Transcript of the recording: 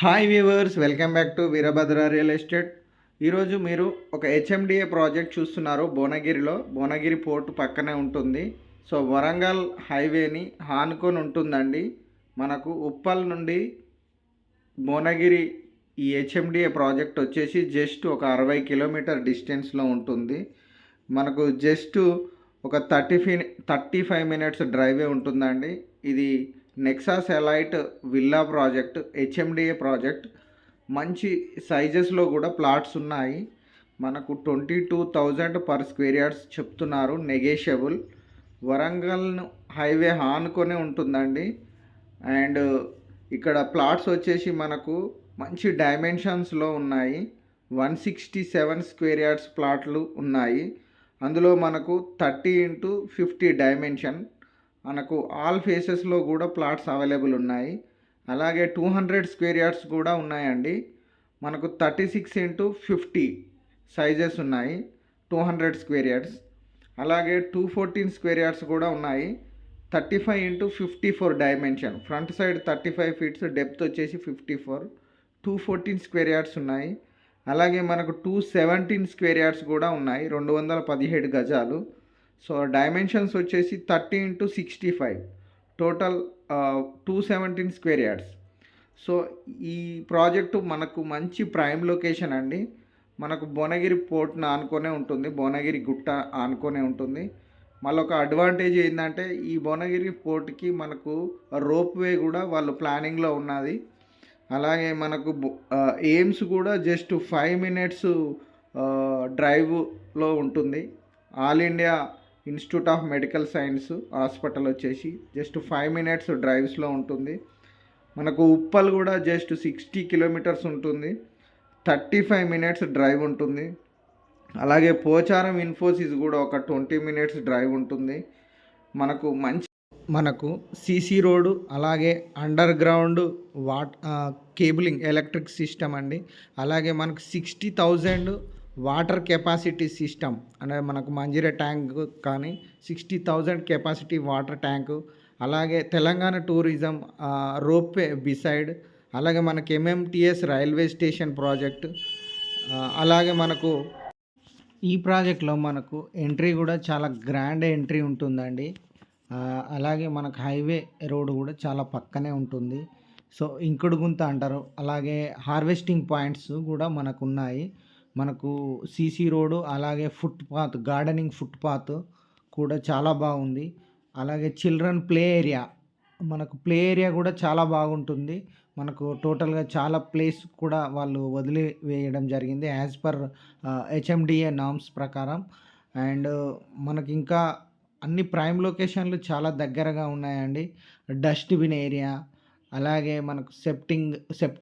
Hi viewers welcome back to Veerabhadra real estate ఈరోజు మీరు ఒక హెచ్ఎండిఏ ప్రాజెక్ట్ చూస్తున్నారు. భువనగిరిలో భువనగిరి పోర్టు పక్కనే ఉంటుంది. సో వరంగల్ హైవేని ఆనుకొని ఉంటుందండి. మనకు ఉప్పల్ నుండి భువనగిరి ఈ హెచ్ఎండిఏ ప్రాజెక్ట్ వచ్చేసి జస్ట్ ఒక అరవై కిలోమీటర్ డిస్టెన్స్లో ఉంటుంది. మనకు జస్ట్ ఒక థర్టీ ఫి థర్టీ ఫైవ్ మినిట్స్ డ్రైవే ఉంటుందండి. ఇది Nexus elite villa project HMDA project మంచి సైజెస్లో కూడా ప్లాట్స్ ఉన్నాయి. మనకు twenty two thousand per square yards చెప్తున్నారు నెగేషియబుల్ వరంగల్ను హైవే ఆనుకొనే ఉంటుందండి. అండ్ ఇక్కడ ప్లాట్స్ వచ్చేసి మనకు మంచి డైమెన్షన్స్లో ఉన్నాయి. One sixty seven square yards ప్లాట్లు ఉన్నాయి. అందులో మనకు థర్టీ ఇంటూ ఫిఫ్టీ డైమెన్షన్ మనకు ఆల్ ఫేసెస్లో కూడా ప్లాట్స్ అవైలబుల్ ఉన్నాయి. అలాగే టూ హండ్రెడ్ స్క్వేర్ యార్డ్స్ కూడా ఉన్నాయండి. మనకు thirty six into fifty sizes ఉన్నాయి టూ హండ్రెడ్ స్క్వేర్ యార్డ్స్ అలాగే టూ ఫోర్టీన్ స్క్వేర్ యార్డ్స్ కూడా ఉన్నాయి. Thirty five into fifty four dimension front side thirty five feets depth వచ్చేసి fifty four two fourteen square yards ఉన్నాయి. అలాగే మనకు two seventeen square yards కూడా ఉన్నాయి రెండు వందల పదిహేడు గజాలు. సో డైమెన్షన్స్ వచ్చేసి thirty into sixty five. Total two seventeen square yards so ఈ ప్రాజెక్టు మనకు మంచి ప్రైమ్ లొకేషన్ అండి. మనకు భువనగిరి పోర్ట్ను ఆనుకొనే ఉంటుంది భువనగిరి గుట్ట ఆనుకొనే ఉంటుంది. మళ్ళీ ఒక అడ్వాంటేజ్ ఏంటంటే ఈ భువనగిరి పోర్ట్కి మనకు రోప్ వే కూడా వాళ్ళు ప్లానింగ్లో ఉన్నది. అలాగే మనకు ఎయిమ్స్ కూడా జస్ట్ ఫైవ్ మినిట్స్ డ్రైవ్లో ఉంటుంది. All India institute of medical science hospital వచ్చేసి జస్ట్ ఫైవ్ మినిట్స్ డ్రైవ్స్లో ఉంటుంది. మనకు ఉప్పల్ కూడా జస్ట్ సిక్స్టీ కిలోమీటర్స్ ఉంటుంది. థర్టీ ఫైవ్ మినిట్స్ డ్రైవ్ ఉంటుంది. అలాగే పోచారం ఇన్ఫోసిస్ కూడా ఒక ట్వంటీ మినిట్స్ డ్రైవ్ ఉంటుంది. మనకు మంచి మనకు సీసీ రోడ్డు అలాగే underground what cabling electric system అండి. అలాగే మనకు sixty thousand water capacity system అంటే మనకు మంజీరా ట్యాంక్ కానీ sixty thousand capacity water tank అలాగే తెలంగాణ టూరిజం రోప్వే బిసైడ్ అలాగే మనకి ఎంఎంటిఎస్ రైల్వే స్టేషన్ ప్రాజెక్ట్ అలాగే మనకు ఈ ప్రాజెక్ట్లో మనకు ఎంట్రీ కూడా చాలా గ్రాండ్ ఎంట్రీ ఉంటుందండి. అలాగే మనకు హైవే రోడ్ కూడా చాలా పక్కనే ఉంటుంది. సో ఇంకుడుగుంత అంటారు. అలాగే హార్వెస్టింగ్ పాయింట్స్ కూడా మనకు ఉన్నాయి. మనకు సీసీ రోడ్డు అలాగే ఫుట్పాత్ గార్డెనింగ్ ఫుట్పాత్ కూడా చాలా బాగుంది. అలాగే చిల్డ్రన్ ప్లే ఏరియా మనకు ప్లే ఏరియా కూడా చాలా బాగుంటుంది. మనకు టోటల్గా చాలా ప్లేస్ కూడా వాళ్ళు వదిలివేయడం జరిగింది యాజ్ పర్ హెచ్ఎండిఏ నామ్స్ ప్రకారం. అండ్ మనకి ఇంకా అన్ని ప్రైమ్ లొకేషన్లు చాలా దగ్గరగా ఉన్నాయండి. డస్ట్బిన్ ఏరియా అలాగే మనకు సెప్టింగ్ సెప్